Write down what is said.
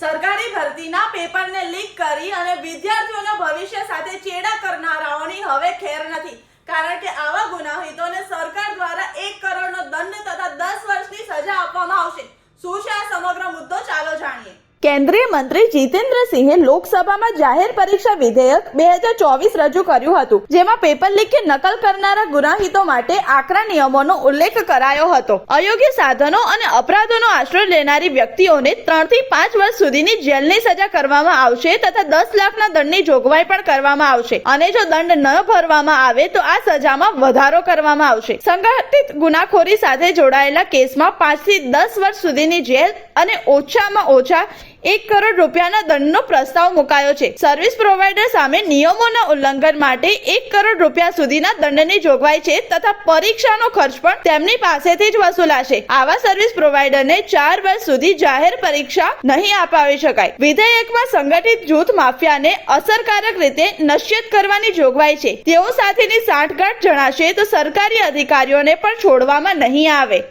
સરકારી ભરતીના પેપરને લીક કરી અને વિદ્યાર્થીઓના ભવિષ્ય સાથે ચેડા કરનારાઓની હવે ખેર નથી. કારણ કે આવા ગુનાહિતોને સરકાર દ્વારા એક કરોડનો દંડ તથા દસ વર્ષની સજા આપવામાં આવશે. શું છે આ સમગ્ર મુદ્દો? ચાલો જાણીએ. કેન્દ્રીય મંત્રી જીતેન્દ્રસિંહે લોકસભામાં જાહેર પરીક્ષા વિધેયક બે હજાર ચોવીસ રજૂ કર્યું હતું, જેમાં પેપર લીક કે નકલ કરનારા ગુનાહિતો માટે આકરા નિયમોનો ઉલ્લેખ કરાયો હતો. અયોગ્ય સાધનો અને અપરાધોનો આશ્રય લેનારી વ્યક્તિઓને ત્રણથી પાંચ વર્ષ સુધીની જેલની સજા કરવામાં આવશે તથા દસ લાખના દંડની જોગવાઈ પણ કરવામાં આવશે. અને જો દંડ ન ભરવામાં આવે તો આ સજામાં વધારો કરવામાં આવશે. સંગઠિત ગુનાખોરી સાથે જોડાયેલા કેસમાં પાંચથી દસ વર્ષ સુધીની જેલ અને ઓછામાં ઓછા એક કરોડ રૂપિયાના દંડનો પ્રસ્તાવ મુકાયો છે. સર્વિસ પ્રોવાઇડર સામે નિયમોના ઉલ્લંઘન માટે એક કરોડ રૂપિયા સુધીના દંડની જોગવાઈ છે તથા પરીક્ષાનો ખર્ચ પણ તેમની પાસેથી જ વસૂલાશે. આવા સર્વિસ પ્રોવાઇડરને ચાર વર્ષ સુધી જાહેર પરીક્ષા નહીં અપાવી શકાય. વિધેયકમાં સંગઠિત જૂથ માફિયાને અસરકારક રીતે નશ્યત કરવાની જોગવાઈ છે. તેઓ સાથેની સાંઠગાંઠ જણાશે તો સરકારી અધિકારીઓને પણ છોડવામાં નહીં આવે.